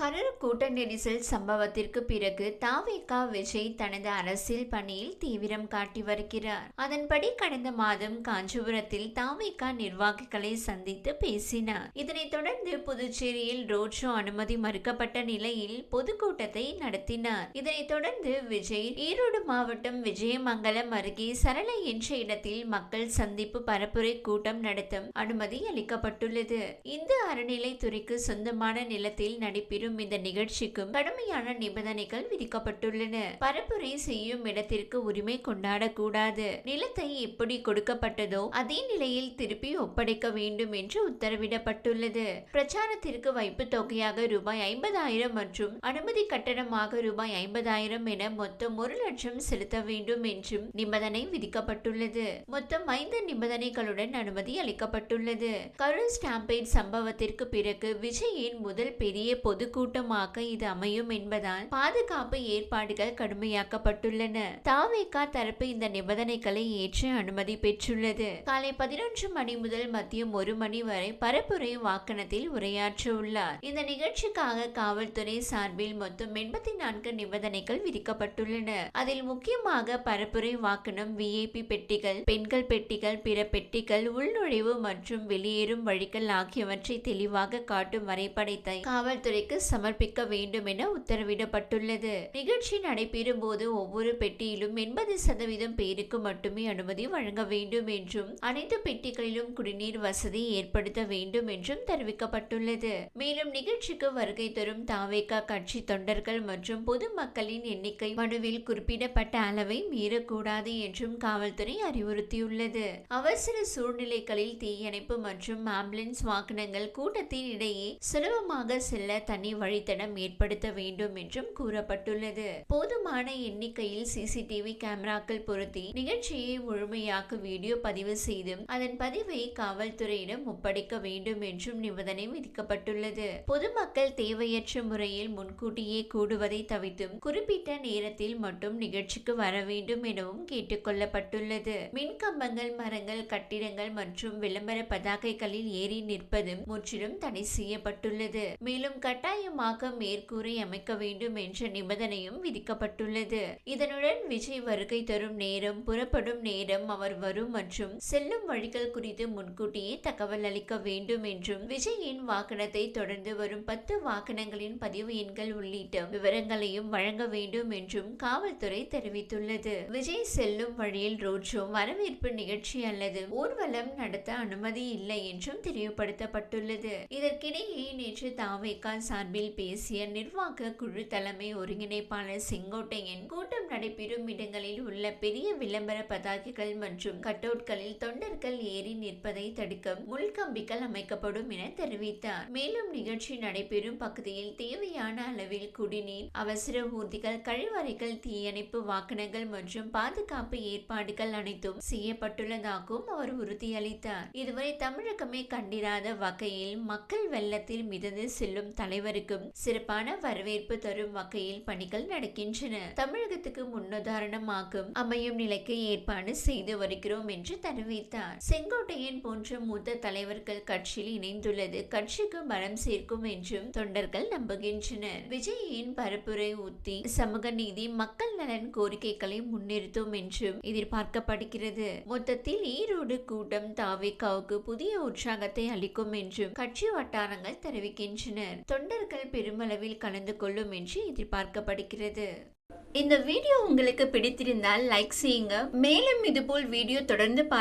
கரர் கூட்ட நெரிசல் சம்பவத்திற்கு பிறகு தாவேகா விஜய் தனது அரசியல் பணியில் தீவிரம் காட்டி வருகிறார். அதன்படி கடந்த மாதம் காஞ்சிபுரத்தில் தாவேகா நிர்வாகிகளை சந்தித்து பேசினார். இதனைத் தொடர்ந்து புதுச்சேரியில் ரோட் ஷோ அனுமதி மறுக்கப்பட்ட நிலையில் பொதுக்கூட்டத்தை நடத்தினார். இதனைத் தொடர்ந்து விஜய் ஈரோடு மாவட்டம் விஜயமங்கலம் அருகே சரளை என்ற இடத்தில் மக்கள் சந்திப்பு பரப்புரை கூட்டம் நடத்தும் அனுமதி அளிக்கப்பட்டுள்ளது. இந்து அறநிலைத்துறைக்கு சொந்தமான நிலத்தில் நடைபெறும் இந்த நிகழ்ச்சிக்கும் கடுமையான நிபந்தனைகள் விதிக்கப்பட்டுள்ளன. பரப்புரை செய்யும் இடத்திற்கு உரிமை கொண்டாடக்கூடாது. நிலத்தை எப்படி கொடுக்கப்பட்டதோ அதே நிலையில் திருப்பி ஒப்படைக்க வேண்டும் என்று உத்தரவிடப்பட்டுள்ளது. பிரச்சாரத்திற்கு வைப்பு தொகையாக ரூபாய் ஐம்பதாயிரம் மற்றும் அனுமதி கட்டணமாக ரூபாய் ஐம்பதாயிரம் என மொத்தம் ஒரு லட்சம் செலுத்த வேண்டும் என்றும் நிபந்தனை விதிக்கப்பட்டுள்ளது. மொத்தம் ஐந்து நிபந்தனைகளுடன் அனுமதி அளிக்கப்பட்டுள்ளது. கரூர் ஸ்டாம்பேட் சம்பவத்திற்கு பிறகு விஜயின் முதல் பெரிய கூட்டமாக இது அமையும் என்பதால் பாதுகாப்பு ஏற்பாடுகள் கடுமையாக்கப்பட்டுள்ளன. தாவேகா தரப்பு இந்த நிபந்தனைகளை ஏற்று அனுமதி பெற்றுள்ளது. காலை பதினொன்று மணி முதல் மதியம் ஒரு மணி வரை பரப்புரை வாக்கணத்தில் உரையாற்ற உள்ளார் இந்த நிகழ்ச்சிக்காக காவல்துறை சார்பில் மொத்தம் எண்பத்தி நான்கு நிபந்தனைகள் விதிக்கப்பட்டுள்ளன. அதில் முக்கியமாக பரப்புரை வாக்கனம் விஐபி பெட்டிகள் பெண்கள் பெட்டிகள் பிற பெட்டிகள் உள்நுழைவு மற்றும் வெளியேறும் வழிகள் ஆகியவற்றை தெளிவாக காட்டும் வரைபடத்தை காவல்துறைக்கு சமர்ப்பிக்க வேண்டும் என உத்தரவிடப்பட்டுள்ளது. நிகழ்ச்சி நடைபெறும் போது ஒவ்வொரு பெட்டியிலும் எண்பது சதவீதம் பேருக்கு மட்டுமே அனுமதி வழங்க வேண்டும் என்றும் அனைத்து பெட்டிகளிலும் குடிநீர் வசதி ஏற்படுத்த வேண்டும் என்றும் தெரிவிக்கப்பட்டுள்ளது. மேலும் நிகழ்ச்சிக்கு வருகை தரும் தாவேகா கட்சி தொண்டர்கள் மற்றும் பொதுமக்களின் எண்ணிக்கை மனுவில் குறிப்பிடப்பட்ட அளவை மீறக்கூடாது என்றும் காவல்துறை அறிவுறுத்தியுள்ளது. அவசர சூழ்நிலைகளில் தீயணைப்பு மற்றும் ஆம்புலன்ஸ் வாகனங்கள் கூட்டத்தின் இடையே சுலபமாக செல்ல தனி வழித்தடம் ஏற்படுத்த வேண்டும் என்றும் கூறப்பட்டுள்ளது. போதுமான எண்ணிக்கையில் சிசிடிவி கேமராக்கள் பொருத்தி நிகழ்ச்சியை முழுமையாக வீடியோ பதிவு செய்தும் அதன் பதிவை காவல்துறையிடம் ஒப்படைக்க வேண்டும் என்றும் நிபந்தனை விதிக்கப்பட்டுள்ளது. பொதுமக்கள் தேவையற்ற முறையில் முன்கூட்டியே கூடுவதை தவிர்த்தும் குறிப்பிட்ட நேரத்தில் மட்டும் நிகழ்ச்சிக்கு வர வேண்டும் எனவும் கேட்டுக்கொள்ளப்பட்டுள்ளது மின் கம்பங்கள் மரங்கள் கட்டிடங்கள் மற்றும் விளம்பர பதாகைகளில் ஏறி நிற்பதும் முற்றிலும் தடை செய்யப்பட்டுள்ளது. மேலும் கட்டாய கட்டாயமாக மேற்கூரை அமைக்க வேண்டும் என்ற நிபந்தனையும் விதிக்கப்பட்டுள்ளது. இதனுடன் விஜய் வருகை தரும் நேரம் புறப்படும் நேரம் அவர் வரும் மற்றும் செல்லும் வழிகள் குறித்து முன்கூட்டியே தகவல் அளிக்க வேண்டும் என்றும் விஜயின் வாகனத்தை தொடர்ந்து வரும் பத்து வாகனங்களின் பதிவு எண்கள் உள்ளிட்ட விவரங்களையும் வழங்க வேண்டும் என்றும் காவல்துறை தெரிவித்துள்ளது. விஜய் செல்லும் வழியில் ரோட் ஷோ வரவேற்பு நிகழ்ச்சி அல்லது ஊர்வலம் நடத்த அனுமதி இல்லை என்றும் தெரியப்படுத்தப்பட்டுள்ளது. இதற்கிடையே நேற்று தாவேகா சார்பில் பேசிய நிர்வாக குழு தலைமை ஒருங்கிணைப்பாளர் செங்கோட்டையன் கூட்டம் நடைபெறும் இடங்களில் உள்ள பெரிய விளம்பர பதாகைகள் மற்றும் கட்டவுட்களில் தொண்டர்கள் ஏறி நிற்பதை தடுக்க முள்கம்பிகள் அமைக்கப்படும் என தெரிவித்தார். மேலும் நிகழ்ச்சி நடைபெறும் பகுதியில் தேவையான அளவில் குடிநீர் அவசர ஊர்திகள் கழிவறைகள் தீயணைப்பு வாகனங்கள் மற்றும் பாதுகாப்பு ஏற்பாடுகள் அனைத்தும் செய்யப்பட்டுள்ளதாகவும் அவர் உறுதியளித்தார். இதுவரை தமிழகமே கண்டிராத வகையில் மக்கள் வெள்ளத்தில் மிதந்து செல்லும் தலைவருக்கும் சிறப்பான வரவேற்பு தரும் வகையில் பணிகள் நடக்கின்றன. தமிழகத்துக்கு முன்னுதாரணமாகும் அமையும் நிலைக்கு ஏற்பாடு செய்து வருகிறோம் என்று தெரிவித்தார். செங்கோட்டையன் போன்ற மூத்த தலைவர்கள் கட்சியில் இணைந்துள்ளது. கட்சிக்கு பலம் சேர்க்கும் என்றும் தொண்டர்கள் நம்புகின்றனர். விஜயின் பரப்புரை உத்தி சமூக நீதி மக்கள் நலன் கோரிக்கைகளை முன்னிறுத்தும் என்றும் எதிர்பார்க்கப்படுகிறது. மொத்தத்தில் ஈரோடு கூட்டம் தாவேக்காவுக்கு புதிய உற்சாகத்தை அளிக்கும் என்றும் கட்சி வட்டாரங்கள் தெரிவிக்கின்றனர் தொண்டர்கள் பெருமளவில் கலந்து கொள்ளும் என்று எதிர்பார்க்கப்படுகிறது. இந்த வீடியோ உங்களுக்கு பிடித்திருந்தால் லைக் செய்யுங்க. மேலும் இதுபோல் வீடியோ தொடர்ந்து பார்க்க